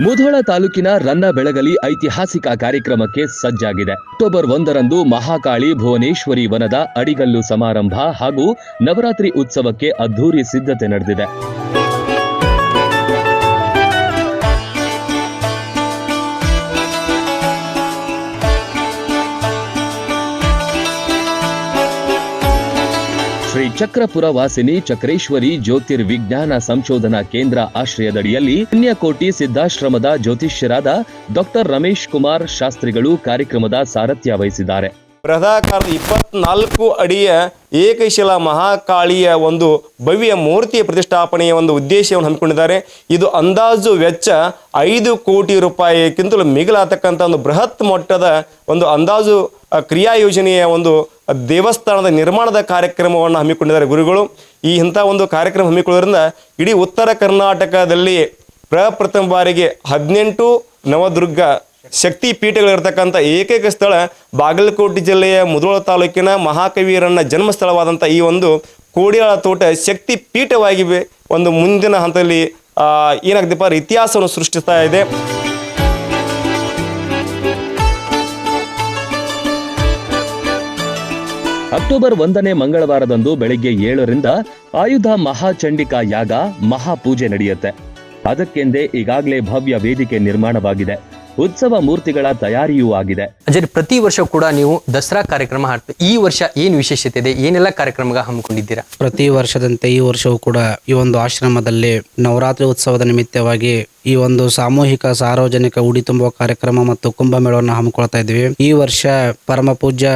ಮುಧೋಳ ತಾಲೂಕಿನ ರನ್ನ ಬೆಳಗಲಿ ಐತಿಹಾಸಿಕ ಕಾರ್ಯಕ್ರಮಕ್ಕೆ ಸಜ್ಜಾಗಿದೆ. ಅಕ್ಟೋಬರ್ ಒಂದರಂದು ಮಹಾಕಾಳಿ ಭುವನೇಶ್ವರಿ ವನದ ಅಡಿಗಲ್ಲು ಸಮಾರಂಭ ಹಾಗೂ ನವರಾತ್ರಿ ಉತ್ಸವಕ್ಕೆ ಅದ್ಧೂರಿ ಸಿದ್ಧತೆ ನಡೆದಿದೆ. ಚಕ್ರಪುರ ವಾಸಿನಿ ಚಕ್ರೇಶ್ವರಿ ಜ್ಯೋತಿರ್ವಿಜ್ಞಾನ ಸಂಶೋಧನಾ ಕೇಂದ್ರ ಆಶ್ರಯದಡಿಯಲ್ಲಿ ಪುಣ್ಯಕೋಟಿ ಸಿದ್ಧಾಶ್ರಮದ ಜ್ಯೋತಿಷ್ಯರಾದ ಡಾಕ್ಟರ್ ರಮೇಶ್ ಕುಮಾರ್ ಶಾಸ್ತ್ರಿಗಳು ಕಾರ್ಯಕ್ರಮದ ಸಾರಥ್ಯ ವಹಿಸಿದ್ದಾರೆ. ಬೃಹದಾಕಾರದ ಇಪ್ಪತ್ನಾಲ್ಕು ಅಡಿಯ ಏಕಶಿಲಾ ಮಹಾಕಾಳಿಯ ಒಂದು ಭವ್ಯ ಮೂರ್ತಿಯ ಪ್ರತಿಷ್ಠಾಪನೆಯ ಒಂದು ಉದ್ದೇಶವನ್ನು ಹಮ್ಮಿಕೊಂಡಿದ್ದಾರೆ. ಇದು ಅಂದಾಜು ವೆಚ್ಚ ಐದು ಕೋಟಿ ರೂಪಾಯಿಗಿಂತಲೂ ಮಿಗಿಲಾತಕ್ಕಂಥ ಒಂದು ಬೃಹತ್ ಮಟ್ಟದ ಒಂದು ಅಂದಾಜು ಕ್ರಿಯಾ ಯೋಜನೆಯ ಒಂದು ದೇವಸ್ಥಾನದ ನಿರ್ಮಾಣದ ಕಾರ್ಯಕ್ರಮವನ್ನು ಹಮ್ಮಿಕೊಂಡಿದ್ದಾರೆ ಗುರುಗಳು. ಈ ಇಂಥ ಒಂದು ಕಾರ್ಯಕ್ರಮ ಹಮ್ಮಿಕೊಳ್ಳೋದ್ರಿಂದ ಇಡೀ ಉತ್ತರ ಕರ್ನಾಟಕದಲ್ಲಿ ಪ್ರಪ್ರಥಮ ಬಾರಿಗೆ ಹದಿನೆಂಟು ನವದುರ್ಗ ಶಕ್ತಿ ಪೀಠಗಳಿರ್ತಕ್ಕಂಥ ಏಕೈಕ ಸ್ಥಳ ಬಾಗಲಕೋಟೆ ಜಿಲ್ಲೆಯ ಮುಧೋಳ ತಾಲೂಕಿನ ಮಹಾಕವಿಯರನ್ನ ಜನ್ಮಸ್ಥಳವಾದಂಥ ಈ ಒಂದು ಕೋಡಿಯಾಳ ತೋಟ ಶಕ್ತಿ ಪೀಠವಾಗಿವೆ ಒಂದು ಮುಂದಿನ ಹಂತದಲ್ಲಿ ಏನಾಗ್ತಪ್ಪ ಅಂದ್ರೆ ಇತಿಹಾಸವನ್ನು ಸೃಷ್ಟಿಸ್ತಾ ಇದೆ. ಅಕ್ಟೋಬರ್ ಒಂದನೇ ಮಂಗಳವಾರದಂದು ಬೆಳಿಗ್ಗೆ ಏಳರಿಂದ ಆಯುಧ ಮಹಾಚಂಡಿಕಾ ಯಾಗ ಮಹಾಪೂಜೆ ನಡೆಯುತ್ತೆ. ಅದಕ್ಕೆಂದೇ ಈಗಾಗಲೇ ಭವ್ಯ ವೇದಿಕೆ ನಿರ್ಮಾಣವಾಗಿದೆ. ಉತ್ಸವ ಮೂರ್ತಿಗಳ ತಯಾರಿಯೂ ಆಗಿದೆ. ಅಜಯ್ ಪ್ರತಿ ವರ್ಷ ಕೂಡ ನೀವು ದಸರಾ ಕಾರ್ಯಕ್ರಮ ಹಾಡ್ತೀವಿ ಈ ವರ್ಷ ಏನು ವಿಶೇಷತೆ ಇದೆ? ಏನೆಲ್ಲ ಕಾರ್ಯಕ್ರಮಗಳ ಹಮ್ಮಿಕೊಂಡಿದ್ದೀರಾ? ಪ್ರತಿ ವರ್ಷದಂತೆ ಈ ವರ್ಷವೂ ಕೂಡ ಈ ಒಂದು ಆಶ್ರಮದಲ್ಲಿ ನವರಾತ್ರಿ ಉತ್ಸವದ ನಿಮಿತ್ತವಾಗಿ ಈ ಒಂದು ಸಾಮೂಹಿಕ ಸಾರ್ವಜನಿಕ ಉಡಿ ತುಂಬುವ ಕಾರ್ಯಕ್ರಮ ಮತ್ತು ಕುಂಭಮೇಳವನ್ನು ಹಮ್ಮಿಕೊಳ್ತಾ ಇದ್ವಿ. ಈ ವರ್ಷ ಪರಮ ಪೂಜ್ಯ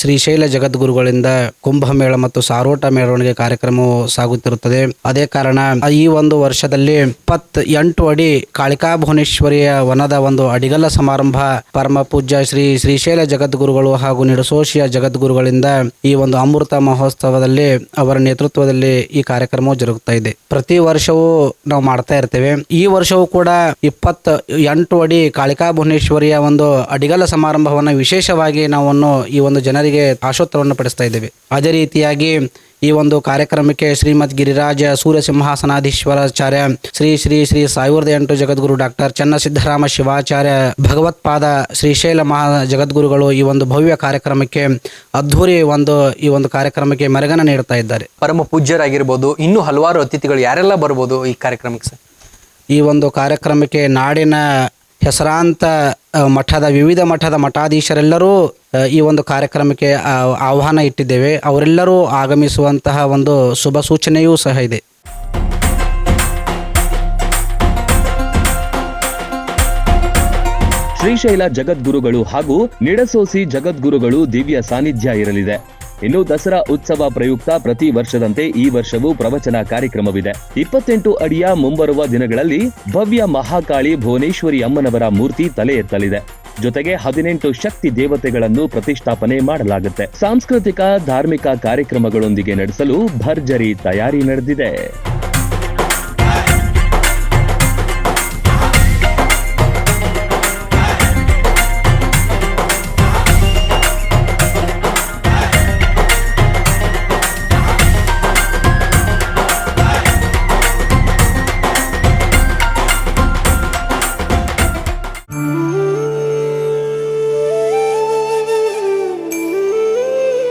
ಶ್ರೀಶೈಲ ಜಗದ್ಗುರುಗಳಿಂದ ಕುಂಭಮೇಳ ಮತ್ತು ಸಾರೋಟ ಮೆರವಣಿಗೆ ಕಾರ್ಯಕ್ರಮವು ಸಾಗುತ್ತಿರುತ್ತದೆ. ಅದೇ ಕಾರಣ ಈ ಒಂದು ವರ್ಷದಲ್ಲಿ ಇಪ್ಪತ್ ಎಂಟು ಅಡಿ ಕಾಳಿಕಾ ಭುವನೇಶ್ವರಿಯ ವನದ ಒಂದು ಅಡಿಗಲ್ಲ ಸಮಾರಂಭ ಪರಮ ಪೂಜ್ಯ ಶ್ರೀ ಶ್ರೀಶೈಲ ಜಗದ್ಗುರುಗಳು ಹಾಗೂ ನಿಡಸೋಶಿಯ ಜಗದ್ಗುರುಗಳಿಂದ ಈ ಒಂದು ಅಮೃತ ಮಹೋತ್ಸವದಲ್ಲಿ ಅವರ ನೇತೃತ್ವದಲ್ಲಿ ಈ ಕಾರ್ಯಕ್ರಮವು ಜರುಗುತ್ತಾ ಇದೆ. ಪ್ರತಿ ವರ್ಷವೂ ನಾವು ಮಾಡ್ತಾ ಇರ್ತೇವೆ. ಈ ವರ್ಷವೂ ಕೂಡ ಇಪ್ಪತ್ತ ಎಂಟು ಅಡಿ ಕಾಳಿಕಾ ಭುವನೇಶ್ವರಿಯ ಒಂದು ಅಡಿಗಲ ಸಮಾರಂಭವನ್ನು ವಿಶೇಷವಾಗಿ ನಾವನ್ನು ಈ ಒಂದು ಜನರಿಗೆ ಆಶೋತ್ತರವನ್ನು ಪಡಿಸ್ತಾ ಇದ್ದೇವೆ. ಅದೇ ರೀತಿಯಾಗಿ ಈ ಒಂದು ಕಾರ್ಯಕ್ರಮಕ್ಕೆ ಶ್ರೀಮದ್ ಗಿರಿರಾಜ ಸೂರ್ಯಸಿಂಹಾಸನಾಧೀಶ್ವರಾಚಾರ್ಯ, ಶ್ರೀ ಶ್ರೀ ಶ್ರೀ ಸಾವಿರದ ಎಂಟು ಜಗದ್ಗುರು ಡಾಕ್ಟರ್ ಚನ್ನಸಿದ್ದರಾಮ ಶಿವಾಚಾರ್ಯ, ಭಗವತ್ಪಾದ ಶ್ರೀಶೈಲ ಮಹಾ ಜಗದ್ಗುರುಗಳು ಈ ಒಂದು ಭವ್ಯ ಕಾರ್ಯಕ್ರಮಕ್ಕೆ ಅದ್ಧೂರಿ ಒಂದು ಈ ಒಂದು ಕಾರ್ಯಕ್ರಮಕ್ಕೆ ಮರಗನ ನೀಡುತ್ತಾ ಇದ್ದಾರೆ. ಪರಮ ಪೂಜ್ಯರಾಗಿರ್ಬೋದು. ಇನ್ನೂ ಹಲವಾರು ಅತಿಥಿಗಳು ಯಾರೆಲ್ಲ ಬರ್ಬೋದು ಈ ಕಾರ್ಯಕ್ರಮಕ್ಕೆ ಸರ್? ಈ ಒಂದು ಕಾರ್ಯಕ್ರಮಕ್ಕೆ ನಾಡಿನ ಹೆಸರಾಂತ ಮಠದ, ವಿವಿಧ ಮಠದ ಮಠಾಧೀಶರೆಲ್ಲರೂ ಈ ಒಂದು ಕಾರ್ಯಕ್ರಮಕ್ಕೆ ಆಹ್ವಾನ ಇಟ್ಟಿದ್ದೇವೆ. ಅವರೆಲ್ಲರೂ ಆಗಮಿಸುವಂತಹ ಒಂದು ಶುಭ ಸೂಚನೆಯೂ ಸಹ ಇದೆ. ಶ್ರೀಶೈಲ ಜಗದ್ಗುರುಗಳು ಹಾಗೂ ನಿಡಸೋಸಿ ಜಗದ್ಗುರುಗಳು ದಿವ್ಯ ಸಾನ್ನಿಧ್ಯ ಇರಲಿದೆ. ಇನ್ನು ದಸರಾ ಉತ್ಸವ ಪ್ರಯುಕ್ತ ಪ್ರತಿ ವರ್ಷದಂತೆ ಈ ವರ್ಷವೂ ಪ್ರವಚನ ಕಾರ್ಯಕ್ರಮವಿದೆ. ಇಪ್ಪತ್ತೆಂಟು ಅಡಿಯ ಮುಂಬರುವ ದಿನಗಳಲ್ಲಿ ಭವ್ಯ ಮಹಾಕಾಳಿ ಭುವನೇಶ್ವರಿ ಅಮ್ಮನವರ ಮೂರ್ತಿ ತಲೆ ಎತ್ತಲಿದೆ. ಜೊತೆಗೆ ಹದಿನೆಂಟು ಶಕ್ತಿ ದೇವತೆಗಳನ್ನು ಪ್ರತಿಷ್ಠಾಪನೆ ಮಾಡಲಾಗುತ್ತೆ. ಸಾಂಸ್ಕೃತಿಕ, ಧಾರ್ಮಿಕ ಕಾರ್ಯಕ್ರಮಗಳೊಂದಿಗೆ ನಡೆಸಲು ಭರ್ಜರಿ ತಯಾರಿ ನಡೆದಿದೆ.